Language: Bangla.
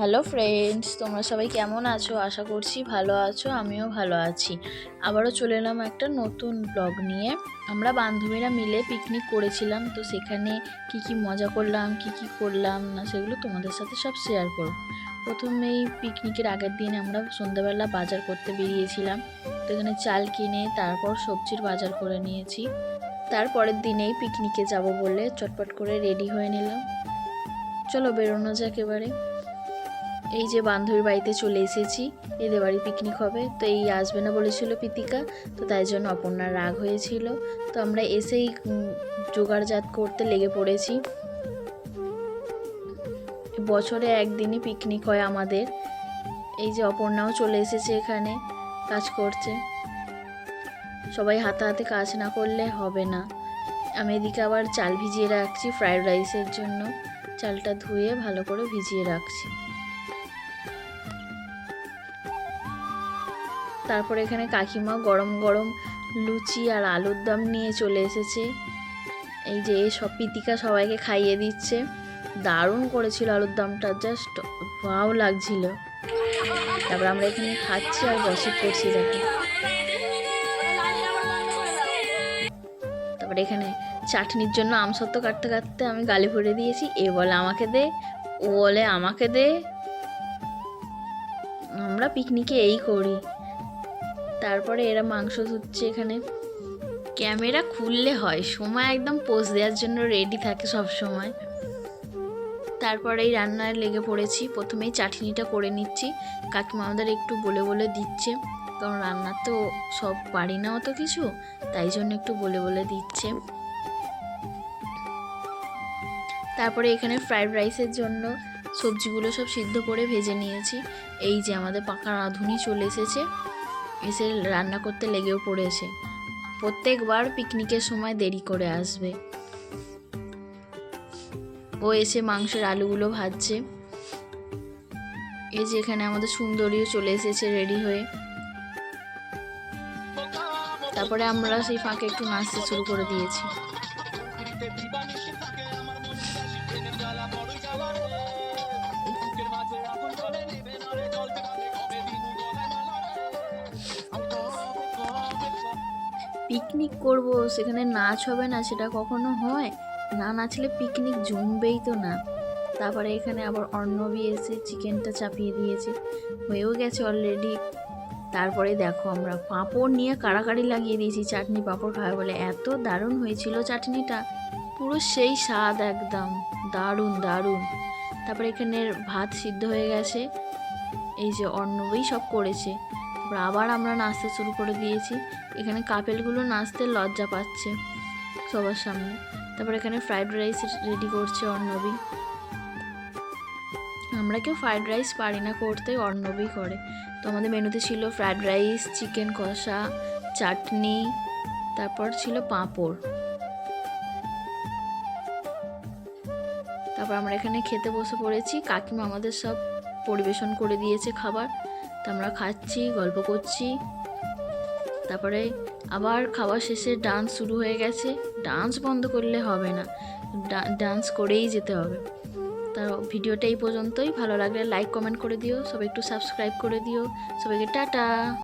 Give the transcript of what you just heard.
হ্যালো ফ্রেন্ডস তোমরা সবাই কেমন আছো? আশা করছি ভালো আছো, আমিও ভালো আছি। আবারও চলে এলাম একটা নতুন ব্লগ নিয়ে। আমরা বান্ধবীরা মিলে পিকনিক করেছিলাম, তো সেখানে কি কি মজা করলাম, কি কি করলাম, না সেগুলো তোমাদের সাথে সব শেয়ার করব। প্রথমেই পিকনিকের আগের দিন আমরা সন্ধ্যাবেলা বাজার করতে বেরিয়েছিলাম। তো এখানে চাল কিনে, তারপর সবজির বাজার করে নিয়েছি। তারপরের দিনেই পিকনিকে যাব বলে চটপট করে রেডি হয়ে নিলাম। চলো বেরোনো যাক এবারে। এই যে বান্ধবীর বাড়িতে চলে এসেছি এদের বাড়ি পিকনিক হবে। তো এই আসবে না বলেছিল পিতিকা তো তাই জন্য অপর্ণার রাগ হয়েছিল। তো আমরা এসেই জোগাড়জাত করতে লেগে পড়েছি। বছরে একদিনই পিকনিক হয় আমাদের। এই যে অপর্ণাও চলে এসেছে এখানে, কাজ করছে। সবাই হাতে হাতে কাজ না করলে হবে না। আমি এদিকে আবার চাল ভিজিয়ে রাখছি ফ্রায়েড রাইসের জন্য। চালটা ধুয়ে ভালো করে ভিজিয়ে রাখছি। তারপরে এখানে কাকিমা গরম গরম লুচি আর আলুর দম নিয়ে চলে এসেছে। এই যে সব পিতিকা সবাইকে খাইয়ে দিচ্ছে। দারুণ করেছিল আলুর দমটা জাস্ট ভাও লাগছিল। তারপর আমরা এখানে খাচ্ছি আর গসিপ করছি, দেখো। তারপরে এখানে চাটনির জন্য আমসত্ব কাটতে কাটতে আমি গালি ভরে দিয়েছি, এ বলে আমাকে দে, ও বলে আমাকে দে। আমরা পিকনিকে এই করি। তারপরে এরা মাংস ধুচ্ছে এখানে। ক্যামেরা খুললে হয়, সময় একদম পোজ দেওয়ার জন্য রেডি থাকে সব সময়। তারপরে এই রান্নায় লেগে পড়েছি, প্রথমেই চাটনিটা করে নিচ্ছি। কাকিমা আমাদের একটু বলে বলে দিচ্ছে, কারণ রান্নার তো সব পারি না অত কিছু, তাই জন্য একটু বলে বলে দিচ্ছে। তারপরে এখানে ফ্রাইড রাইসের জন্য সবজিগুলো সব সিদ্ধ করে ভেজে নিয়েছি। এই যে আমাদের পাকা রাঁধুনি চলে এসেছে। এসে রান্না করতে লেগেও পড়েছে। প্রত্যেকবার পিকনিকের সময় দেরি করে আসবে। ও এসে মাংসের আলুগুলো ভাজছে। এই যে এখানে আমাদের সুন্দরীও চলে এসেছে রেডি হয়ে। তারপরে আমরা সেই ফাঁকে একটু নাচতে শুরু করে দিয়েছি। পিকনিক করব, সেখানে নাচ হবে না, সেটা কখনো হয়? না নাচলে পিকনিক জমবেই তো না। তারপরে এখানে আবার অর্ণবী এসে চিকেনটা চাপিয়ে দিয়েছে। হয়েও গেছে অলরেডি তারপরে দেখো আমরা পাঁপড় নিয়ে কাড়াকাড়ি লাগিয়ে দিয়েছি, চাটনি পাঁপড় খাওয়া বলে। এত দারুণ হয়েছিল চাটনিটা। পুরো সেই স্বাদ একদম। দারুণ দারুণ। তারপরে এখানে ভাত সিদ্ধ হয়ে গেছে। এই যে অর্ণবই সব করেছে। তারপর আবার আমরা নাচতে শুরু করে দিয়েছি। এখানে কাপেলগুলো নাচতে লজ্জা পাচ্ছে সবার সামনে। তারপর এখানে ফ্রাইড রাইস রেডি করছে অর্ণবী। আমরা কেউ ফ্রাইড রাইস পারি না করতে অর্ণবই করে। তো আমাদের মেনুতে ছিল ফ্রাইড রাইস চিকেন কষা, চাটনি, তারপর ছিল পাঁপড়। তারপর আমরা এখানে খেতে বসে পড়েছি। কাকিমা আমাদের সব পরিবেশন করে দিয়েছে খাবার। তো আমরা খাচ্ছি, গল্প করছি। তারপরে আবার খাওয়া শেষে ডান্স শুরু হয়ে গেছে। ডান্স বন্ধ করলে হবে না। ডান্স করেই যেতে হবে। তা ভিডিওটা এই পর্যন্তই। ভালো লাগলে লাইক কমেন্ট করে দিও। সবাই একটু সাবস্ক্রাইব করে দিও। সবাইকে টাটা!